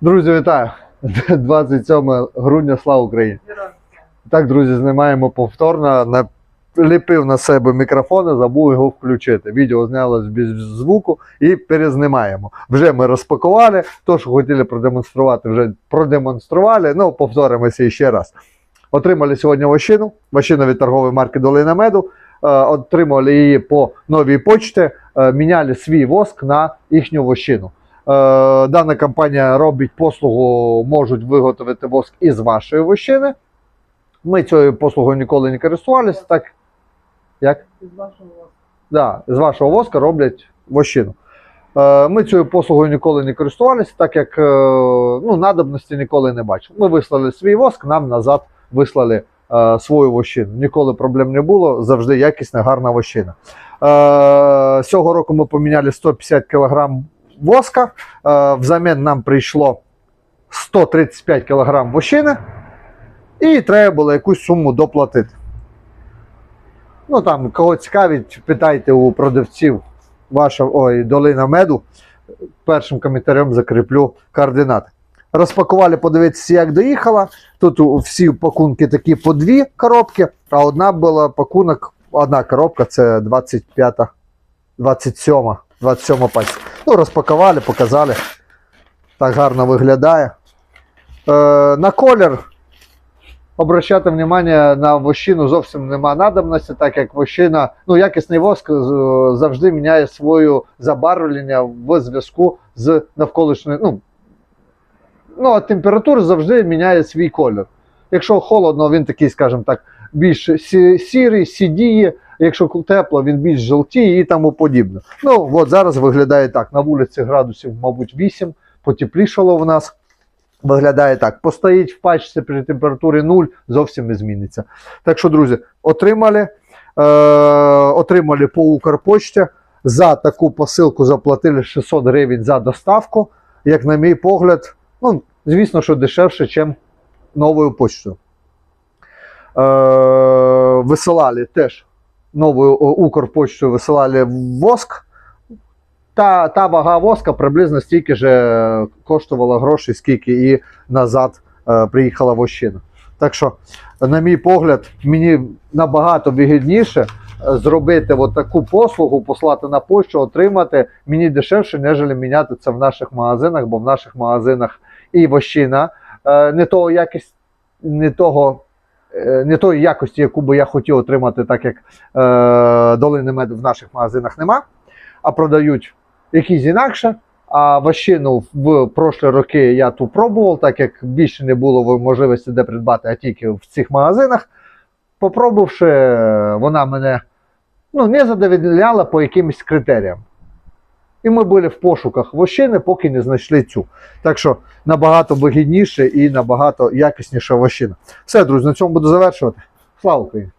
Друзі, вітаю! 27 грудня, слава Україні! Так, друзі, знімаємо повторно. Наліпив на себе мікрофон і забув його включити. Відео знялось без звуку і перезнімаємо. Вже ми розпакували. То, що хотіли продемонструвати, вже продемонстрували. Ну, повторимося ще раз. Отримали сьогодні вощину, вощину від торгової марки Долина Меду. Е, отримали її по новій почті, е, міняли свій воск на їхню вощину. Е, Дана компанія робить послугу, можуть виготовити воск із вашої вощини. Ми цією послугою ніколи не користувалися, так як? Із вашого вас. Да, з вашого воска роблять вощину. Е, Ми цією послугою ніколи не користувалися, так як е, ну, надобності ніколи не бачили. Ми вислали свій воск, нам назад вислали е, свою вощину. Ніколи проблем не було, завжди якісна, гарна вощина. Е, Цього року ми поміняли 150 кг воска. Е, Взамін нам прийшло 135 кг вощини. І треба було якусь суму доплатити. Ну там, кого цікавить, питайте у продавців ваша ой, долина меду. Першим коментарем закріплю координати. Розпакували, подивитися, як доїхала. Тут всі пакунки такі по дві коробки, а одна була пакунок, одна коробка це 25, 27, 27 пальця. Ну, розпакували, показали. Так гарно виглядає. Е, на колір обращати внимание на вощину зовсім нема надобності, так як вощина, ну якісний воск завжди міняє своє забарвлення в зв'язку з навколишньою. Ну, ну, а температура завжди міняє свій колір. Якщо холодно, він такий, скажімо так, більш сірий, сідіє. Якщо тепло, він більш жовтіє і тому подібне. Ну, от зараз виглядає так. На вулиці градусів, мабуть, 8, потеплішало в нас. Виглядає так. Постоїть в пачці при температурі 0, зовсім не зміниться. Так що, друзі, отримали, е, отримали по Укрпочті. За таку посилку заплатили 600 гривень за доставку. Як на мій погляд, ну, звісно, що дешевше, ніж новою почтою. Е, висилали теж новою о, Укрпочтою висилали воск. Та, та вага воска приблизно стільки ж е, коштувала грошей, скільки і назад е, приїхала вощина. Так що, на мій погляд, мені набагато вигідніше е, зробити от таку послугу, послати на почту, отримати мені дешевше, ніж міняти це в наших магазинах, бо в наших магазинах і вощина е, не того якість, не того. Е, Не тої якості, яку би я хотів отримати, так як е, долини меду в наших магазинах нема, а продають якісь інакше. А вощину в прошлі роки я ту пробував, так як більше не було можливості де придбати, а тільки в цих магазинах. Попробувавши, вона мене ну, не задовольняла по якимось критеріям. І ми були в пошуках вощини, поки не знайшли цю. Так що набагато вигідніше і набагато якісніша вощина. Все, друзі, на цьому буду завершувати. Слава Україні!